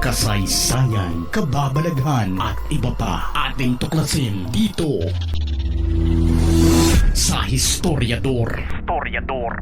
kasaysayan, kababalaghan at iba pa ating tuklasin dito sa Historiador. Historiador.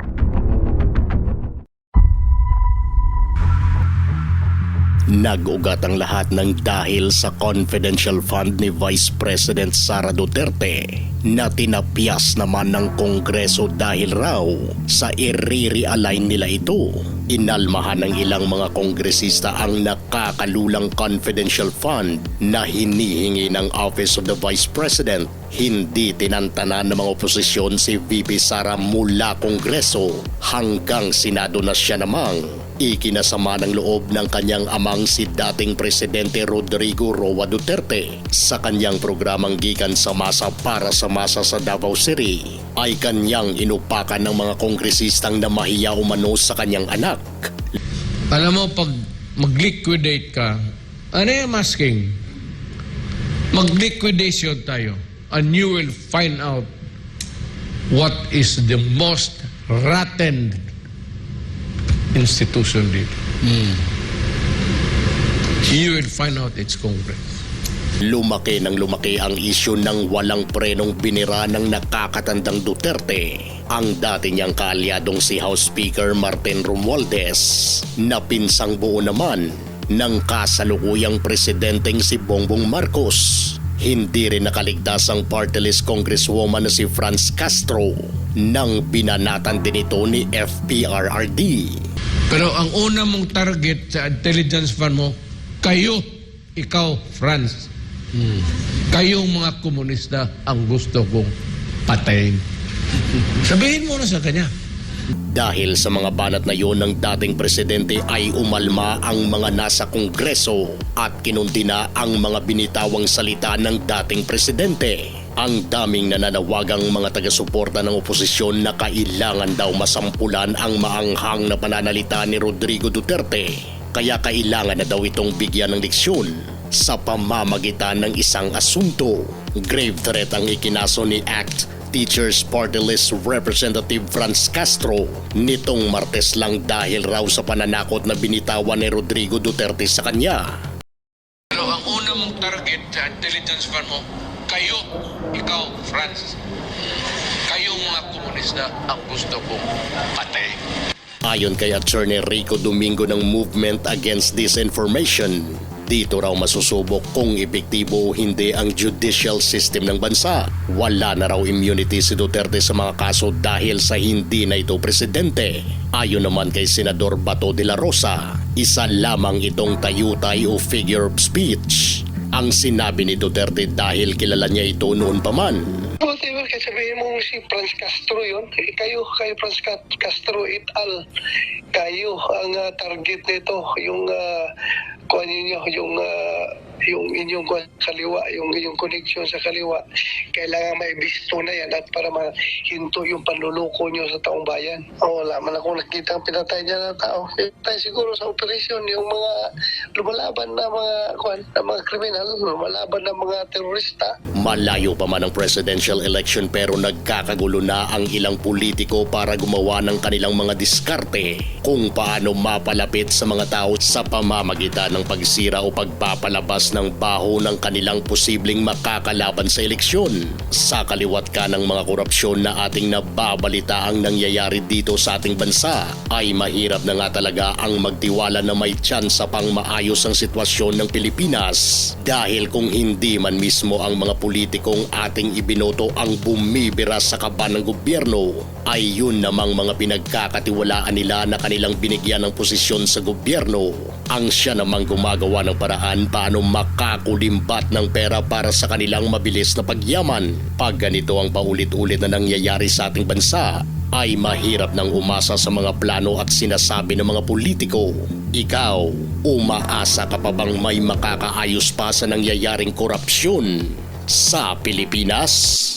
Nag-ugat ang lahat ng dahil sa confidential fund ni Vice President Sara Duterte na tinapyas naman ng Kongreso dahil raw sa i-realign nila ito. Inalmahan ng ilang mga kongresista ang nakakalulang confidential fund na hinihingi ng Office of the Vice President. Hindi tinantanan ng mga oposisyon si VP Sara mula Kongreso hanggang Senado na siya namang ikinasama ng loob ng kanyang amang si dating Presidente Rodrigo Roa Duterte sa kanyang programang gikan sa masa para sa masa sa Davao City ay kanyang inupakan ng mga kongresistang na mahiya umano sa kanyang anak. Alam mo, pag mag-liquidate ka, ano yung masking? Mag-liquidation tayo. And you will find out what is the most rotten institution dito. You will find out it's Congress. Lumaki ng lumaki ang isyu ng walang prenong binira ng nakakatandang Duterte. Ang dati niyang kaalyadong si House Speaker Martin Romualdez na pinsang buo naman ng kasalukuyang presidenteng si Bongbong Marcos. Hindi rin nakaligtas ang party list congresswoman na si Franz Castro nang binanatan din ito ni FPRRD. Pero ang una mong target sa intelligence fund mo, kayo, ikaw, France. Kayong mga komunista ang gusto kong patayin. Sabihin mo na sa kanya. Dahil sa mga banat na yon ng dating presidente ay umalma ang mga nasa kongreso at kinundi na ang mga binitawang salita ng dating presidente. Ang daming nananawagang mga taga-suporta ng oposisyon na kailangan daw masampulan ang maanghang na pananalita ni Rodrigo Duterte. Kaya kailangan na daw itong bigyan ng leksyon sa pamamagitan ng isang asunto. Grave threat ang ikinaso ni ACT Teachers Party List Representative Franz Castro nitong Martes lang dahil raw sa pananakot na binitawan ni Rodrigo Duterte sa kanya. Pero ang una mong target sa intelligence fund mo, kayo, ikaw, France. Kayong mga komunista ang gusto kong patayin. Ayon kay Attorney Rico Domingo ng Movement Against Disinformation, dito raw masusubok kung epektibo o hindi ang judicial system ng bansa. Wala na raw immunity si Duterte sa mga kaso dahil sa hindi na ito presidente. Ayon naman kay Senador Bato de la Rosa, isa lamang itong tayutay o figure of speech ang sinabi ni Duterte dahil kilala niya ito noon pa man. Whatever, kasi sabihin mo si Franz Castro yun. Eh, Kayo, kayo Franz Ca- Castro et al. Kayo ang ah, target nito. Yung, uh, 关键要用啊。Yung inyong kaliwa, yung inyong connection sa kaliwa. Kailangan may bisto na yan at para mahinto yung panluloko nyo sa taong bayan. O, wala man akong nakita ang pinatay niya na tao. Pinatay siguro sa operasyon yung mga lumalaban na mga, kuha, na mga kriminal, lumalaban na mga terorista. Malayo pa man ang presidential election pero nagkakagulo na ang ilang politiko para gumawa ng kanilang mga diskarte kung paano mapalapit sa mga tao sa pamamagitan ng pagsira o pagpapalabas ng baho ng kanilang posibleng makakalaban sa eleksyon. Sa kaliwat ka ng mga korupsyon na ating nababalita ang nangyayari dito sa ating bansa ay mahirap na nga talaga ang magtiwala na may tsansa pang maayos ang sitwasyon ng Pilipinas dahil kung hindi man mismo ang mga politikong ating ibinoto ang bumibira sa kaban ng gobyerno ay yun namang mga pinagkakatiwalaan nila na kanilang binigyan ng posisyon sa gobyerno ang siya namang gumagawa ng paraan paano makakulimbat ng pera para sa kanilang mabilis na pagyaman. Pag ganito ang paulit-ulit na nangyayari sa ating bansa, ay mahirap nang umasa sa mga plano at sinasabi ng mga politiko. Ikaw, umaasa ka pa bang may makakaayos pa sa nangyayaring korupsyon sa Pilipinas?